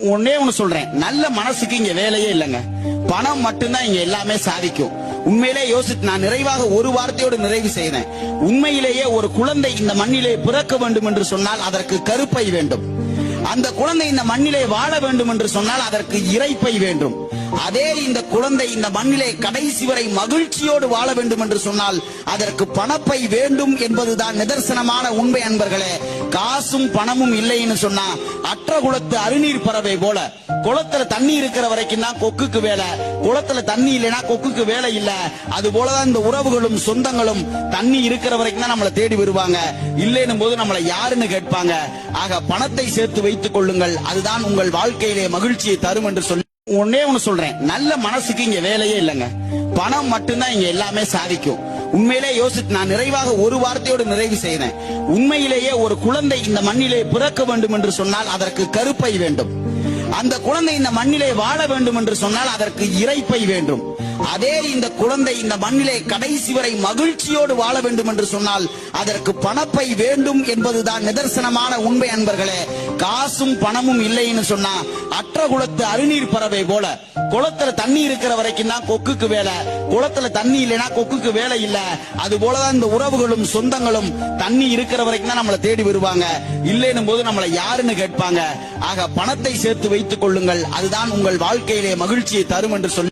ஒன்னே ஒண்ணு சொல்றேன். நல்ல மனசுக்கு இங்க வேலையே இல்லைங்க. பணம் மட்டும்தான் இங்க எல்லாமே சாதிக்கும். உண்மையிலே யோசித்து நான் நிறைவாக ஒரு வார்த்தையோடு நிறைவு செய்தேன். உண்மையிலேயே ஒரு குழந்தை இந்த மண்ணிலே பிறக்க வேண்டும் என்று சொன்னால் அதற்கு கருப்பை வேண்டும். அந்த குழந்தை இந்த மண்ணிலே வாழ வேண்டும் என்று சொன்னால் அதற்கு இறைப்பை வேண்டும். அதே இந்த குழந்தை இந்த மண்ணிலே கடைசி வரை மகிழ்ச்சியோடு வாழ வேண்டும் என்று சொன்னால் அதற்கு பணப்பை வேண்டும் என்பதுதான் நிதர்சனமான உண்மை அன்பர்களே. காசும் பணமும் இல்லைன்னு சொன்னா அற்ற குளத்து அருநீர் பறவை போல. குளத்துல தண்ணி இருக்கிற வரைக்கும் தான் கொக்குக்கு வேலை. குளத்துல தண்ணி இல்லைன்னா கொக்குக்கு வேலை இல்ல. அது போலதான் இந்த உறவுகளும் சொந்தங்களும் தண்ணி இருக்கிற வரைக்கும் தான் நம்மளை தேடி வருவாங்க. இல்லைன்னும் போது நம்மளை யாருன்னு கேட்பாங்க. ஆக பணத்தை சேர்த்து வைத்துக் கொள்ளுங்கள். அதுதான் உங்கள் வாழ்க்கையிலே மகிழ்ச்சியை தரும் என்று சொல்லி ஒன்னே ஒன்னு சொல்றேன். நல்ல மனசுக்கு இங்க வேலையே இல்லைங்க. பணம் மட்டும்தான் இங்க எல்லாமே சாதிக்கும். உண்மையிலே யோசித்து நான் நிறைவாக ஒரு வார்த்தையோடு நிறைவு செய்தேன். உண்மையிலேயே ஒரு குழந்தை இந்த மண்ணிலே பிறக்க வேண்டும் என்று சொன்னால் அதற்கு கருப்பை வேண்டும். அந்த குழந்தை இந்த மண்ணிலே வாழ வேண்டும் என்று சொன்னால் அதற்கு இறைப்பை வேண்டும். அதே இந்த குழந்தை இந்த மண்ணிலே கடைசி வரை மகிழ்ச்சியோடு வாழ வேண்டும் என்று சொன்னால் அதற்கு பணப்பை வேண்டும் என்பதுதான் நிதர்சனமான உண்மை அன்பர்களே. காசும் பணமும் இல்லைன்னு சொன்னா அற்ற குளத்து அருநீர் பறவை போல. குளத்துல தண்ணி இருக்கிற வரைக்கும் தான் கொக்குக்கு வேலை. குளத்துல தண்ணி இல்லைன்னா கொக்குக்கு வேலை இல்ல. அது போலதான் இந்த உறவுகளும் சொந்தங்களும் தண்ணி இருக்கிற வரைக்கும் தான் நம்மளை தேடி வருவாங்க. இல்லைன்னும் போது நம்மளை யாருன்னு கேட்பாங்க. ஆக பணத்தை சேர்த்து வைத்துக் கொள்ளுங்கள். அதுதான் உங்கள் வாழ்க்கையிலே மகிழ்ச்சியை தரும் என்று சொல்லி